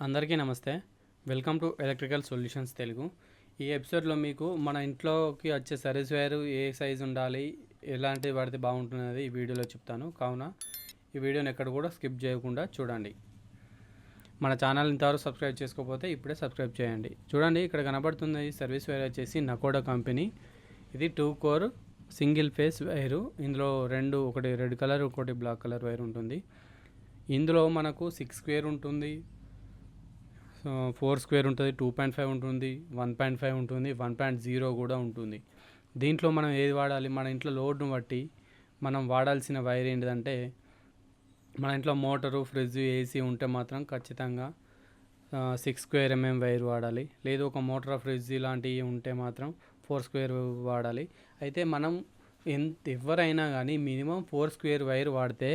అందరికీ నమస్తే. Welcome to electrical solutions Telugu. ఈ ఎపిసోడ్లో మీకు మన ఇంట్లోకి వచ్చే సర్వీస్ వైర్ ఏ సైజు ఉండాలి ఎలాంటిది పడితే బాగుంటుంది ఈ వీడియోలో చెప్తాను. కావున ఈ వీడియోని ఎక్కడ కూడా స్కిప్ చేయకుండా చూడండి. మన ఛానల్ ఇంతవరకు సబ్స్క్రైబ్ చేసుకోకపోతే ఇప్పుడే సబ్స్క్రైబ్ చేయండి. చూడండి ఇక్కడ కనబడుతుంది ఈ సర్వీస్ వైర్ వచ్చేసి నకోడా కంపెనీ. ఇది two core single phase wire. ఇందులో రెండు ఒకటి రెడ్ కలర్ ఒకటి బ్లాక్ కలర్ వైర్ ఉంటుంది. ఇందులో మనకు సిక్స్ స్క్వేర్ ఉంటుంది. ఫోర్ స్క్వేర్ ఉంటుంది టూ పాయింట్ ఫైవ్ ఉంటుంది వన్ పాయింట్ ఫైవ్ ఉంటుంది వన్ పాయింట్ జీరో కూడా ఉంటుంది. దీంట్లో మనం ఏది వాడాలి? మన ఇంట్లో లోడ్ను బట్టి మనం వాడాల్సిన వైర్ ఏంటిదంటే మన ఇంట్లో మోటారు ఫ్రిడ్జ్ ఏసీ ఉంటే మాత్రం ఖచ్చితంగా సిక్స్ స్క్వేర్ ఎంఎం వైర్ వాడాలి. లేదు ఒక మోటార్ ఫ్రిడ్జ్ ఇలాంటివి ఉంటే మాత్రం ఫోర్ స్క్వేర్ వాడాలి. అయితే మనం ఎంత ఎవరైనా కానీ మినిమం ఫోర్ స్క్వేర్ వైర్ వాడితే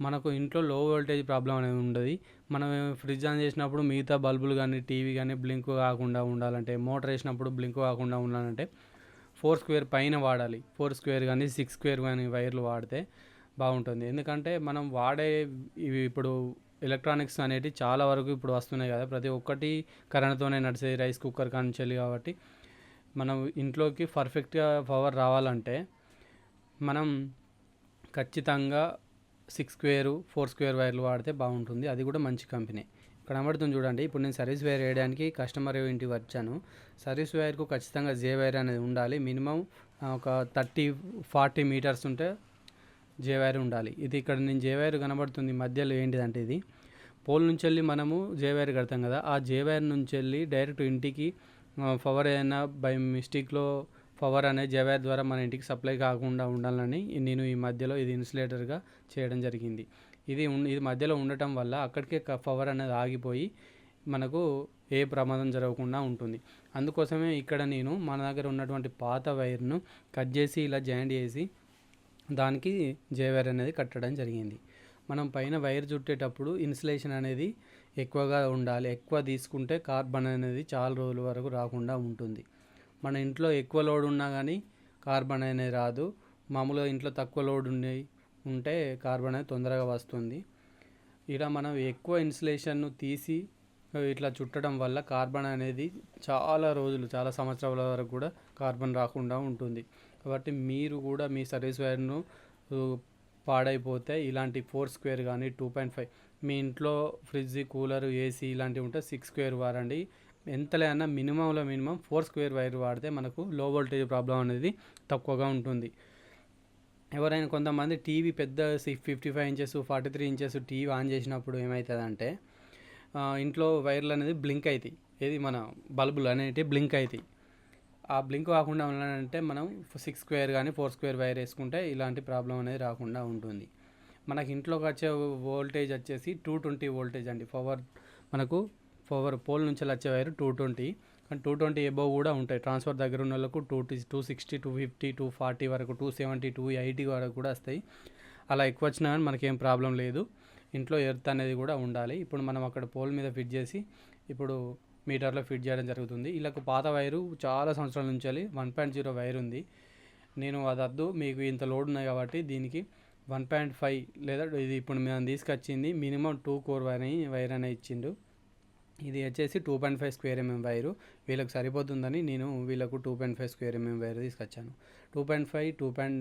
మనకు ఇంట్లో లో వోల్టేజ్ ప్రాబ్లం అనేది ఉండదు. మనం ఫ్రిడ్జ్ ఆన్ చేసినప్పుడు మిగతా బల్బులు కానీ టీవీ కానీ బ్లింక్ కాకుండా ఉండాలంటే మోటార్ వేసినప్పుడు బ్లింక్ కాకుండా ఉండాలంటే ఫోర్ స్క్వేర్ పైన వాడాలి. ఫోర్ స్క్వేర్ కానీ సిక్స్ స్క్వేర్ కానీ వైర్లు వాడితే బాగుంటుంది. ఎందుకంటే మనం వాడే ఇవి ఇప్పుడు ఎలక్ట్రానిక్స్ అనేవి చాలా వరకు ఇప్పుడు వస్తున్నాయి కదా. ప్రతి ఒక్కటి కరెంట్తోనే నడిచేది రైస్ కుక్కర్ కానించాలి కాబట్టి మనం ఇంట్లోకి పర్ఫెక్ట్గా పవర్ రావాలంటే మనం ఖచ్చితంగా సిక్స్ స్క్వేర్ ఫోర్ స్క్వేర్ వైర్లు వాడితే బాగుంటుంది. అది కూడా మంచి కంపెనీ. ఇక్కడ కనబడుతుంది చూడండి. ఇప్పుడు నేను సర్వీస్ వైర్ వేయడానికి కస్టమర్ ఇంటికి వచ్చాను. సర్వీస్ వైర్కు ఖచ్చితంగా జే వైర్ అనేది ఉండాలి. మినిమం ఒక థర్టీ ఫార్టీ మీటర్స్ ఉంటే జే వైర్ ఉండాలి. ఇది ఇక్కడ నేను జే వైర్ కనబడుతుంది. మధ్యలో ఏంటిదంటే ఇది. పోల్ నుంచి వెళ్ళి మనము జే వైర్ కడతాం కదా. ఆ జే వైర్ నుంచి వెళ్ళి డైరెక్ట్ ఇంటికి పవర్ ఏదైనా బై మిస్టేక్లో పవర్ అనేది జవైర్ ద్వారా మన ఇంటికి సప్లై కాకుండా ఉండాలని నేను ఈ మధ్యలో ఇది ఇన్సులేటర్గా చేయడం జరిగింది. ఇది ఇది మధ్యలో ఉండటం వల్ల అక్కడికే పవర్ అనేది ఆగిపోయి మనకు ఏ ప్రమాదం జరగకుండా ఉంటుంది. అందుకోసమే ఇక్కడ నేను మన దగ్గర ఉన్నటువంటి పాత వైర్ను కట్ చేసి ఇలా జాయింట్ చేసి దానికి జేవైర్ అనేది కట్టడం జరిగింది. మనం పైన వైర్ చుట్టేటప్పుడు ఇన్సులేషన్ అనేది ఎక్కువగా ఉండాలి. ఎక్కువ తీసుకుంటే కార్బన్ అనేది చాలా రోజుల వరకు రాకుండా ఉంటుంది. మన ఇంట్లో ఎక్కువ లోడ్ ఉన్నా కానీ కార్బన్ అనేది రాదు. మామూలుగా ఇంట్లో తక్కువ లోడ్ ఉండి ఉంటే కార్బన్ అనేది తొందరగా వస్తుంది. ఇలా మనం ఎక్కువ ఇన్సులేషన్ను తీసి ఇట్లా చుట్టడం వల్ల కార్బన్ అనేది చాలా రోజులు చాలా సంవత్సరాల వరకు కూడా కార్బన్ రాకుండా ఉంటుంది. కాబట్టి మీరు కూడా మీ సర్వీస్ వైర్ను పాడైపోతే ఇలాంటి ఫోర్ స్క్వేర్ కానీ టూ పాయింట్ ఫైవ్ మీ ఇంట్లో ఫ్రిడ్జ్ కూలర్ ఏసీ ఇలాంటివి ఉంటే సిక్స్ స్క్వేర్ వారండి ఎంతలైనా మినిమంలో మినిమం ఫోర్ స్క్వేర్ వైర్ వాడితే మనకు లో వోల్టేజ్ ప్రాబ్లం అనేది తక్కువగా ఉంటుంది. ఎవరైనా కొంతమంది టీవీ పెద్ద fifty five inches forty three inches TV on చేసినప్పుడు ఏమవుతుందంటే ఇంట్లో వైర్లు అనేది బ్లింక్ అవుతాయి ఏది మన బల్బులు అనేటివి బ్లింక్ అవుతాయి ఆ బ్లింక్ కాకుండా ఉండాలంటే మనం సిక్స్ స్క్వేర్ కానీ ఫోర్ స్క్వేర్ వైర్ వేసుకుంటే ఇలాంటి ప్రాబ్లం అనేది రాకుండా ఉంటుంది. మనకి ఇంట్లోకి వచ్చే వోల్టేజ్ వచ్చేసి టూ ట్వంటీ వోల్టేజ్ అండి. పవర్ మనకు ఫోర్ పోల్ నుంచి వచ్చే వైర్ టూ ట్వంటీ. కానీ టూ ట్వంటీ ఎబోవ్ కూడా ఉంటాయి. ట్రాన్స్ఫర్ దగ్గర ఉన్న వాళ్ళకు two two sixty two fifty two forty వరకు టూ సెవెంటీ టూ ఎయిటీ వరకు కూడా వస్తాయి. అలా ఎక్కువ వచ్చినా కానీ మనకేం ప్రాబ్లం లేదు. ఇంట్లో ఎర్త్ అనేది కూడా ఉండాలి. ఇప్పుడు మనం అక్కడ పోల్ మీద ఫిట్ చేసి ఇప్పుడు మీటర్లో ఫిట్ చేయడం జరుగుతుంది. ఇళ్ళకు పాత వైరు చాలా సంవత్సరాల నుంచి వన్ పాయింట్ జీరో వైర్ ఉంది. నేను అది వద్దు మీకు ఇంత లోడ్ ఉన్నాయి కాబట్టి దీనికి వన్ పాయింట్ ఫైవ్ లేదా ఇది ఇప్పుడు మేము తీసుకొచ్చింది minimum two core wire wire అనే ఇచ్చిండు. ఇది వచ్చేసి two point five square MM wire. వీళ్ళకి సరిపోతుందని నేను వీళ్ళకు two point five square MM wire తీసుకొచ్చాను. Two point five two point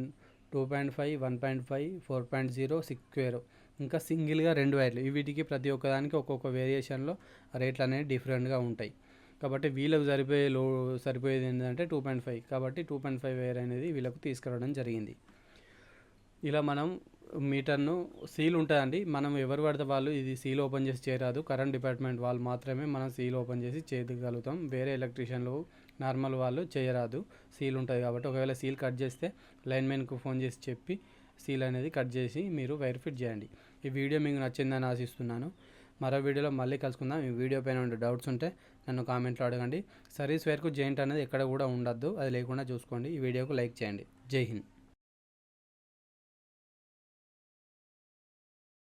two point five one point five four point zero six square. ఇంకా సింగిల్గా రెండు వైర్లు. వీటికి ప్రతి ఒక్కదానికి ఒక్కొక్క వేరియేషన్లో రేట్లు అనేవి డిఫరెంట్గా ఉంటాయి. కాబట్టి వీళ్ళకు సరిపోయే లో సరిపోయేది ఏంటంటే టూ పాయింట్ ఫైవ్. కాబట్టి టూ పాయింట్ ఫైవ్ వైర్ అనేది వీళ్ళకు తీసుకురావడం జరిగింది. ఇలా మనం మీటర్ను సీల్ ఉంటుందండి మనం ఎవరు పడితే వాళ్ళు ఇది సీల్ ఓపెన్ చేసి చేయరాదు. కరెంట్ డిపార్ట్మెంట్ వాళ్ళు మాత్రమే మనం సీల్ ఓపెన్ చేసి చేయగలుగుతాం. వేరే ఎలక్ట్రీషియన్లు నార్మల్ వాళ్ళు చేయరాదు. సీల్ ఉంటుంది కాబట్టి ఒకవేళ సీల్ కట్ చేస్తే లైన్మెన్కు ఫోన్ చేసి చెప్పి సీల్ అనేది కట్ చేసి మీరు వైర్ ఫిట్ చేయండి. ఈ వీడియో మీకు నచ్చిందని ఆశిస్తున్నాను. మరో వీడియోలో మళ్ళీ కలుసుకుందాం. ఈ వీడియో పైన ఉండే డౌట్స్ ఉంటే నన్ను కామెంట్లో అడగండి. సర్వీస్ వైర్కు జాయింట్ అనేది ఎక్కడ కూడా ఉండద్దు. అది లేకుండా చూసుకోండి. ఈ వీడియోకు లైక్ చేయండి. జై హింద్.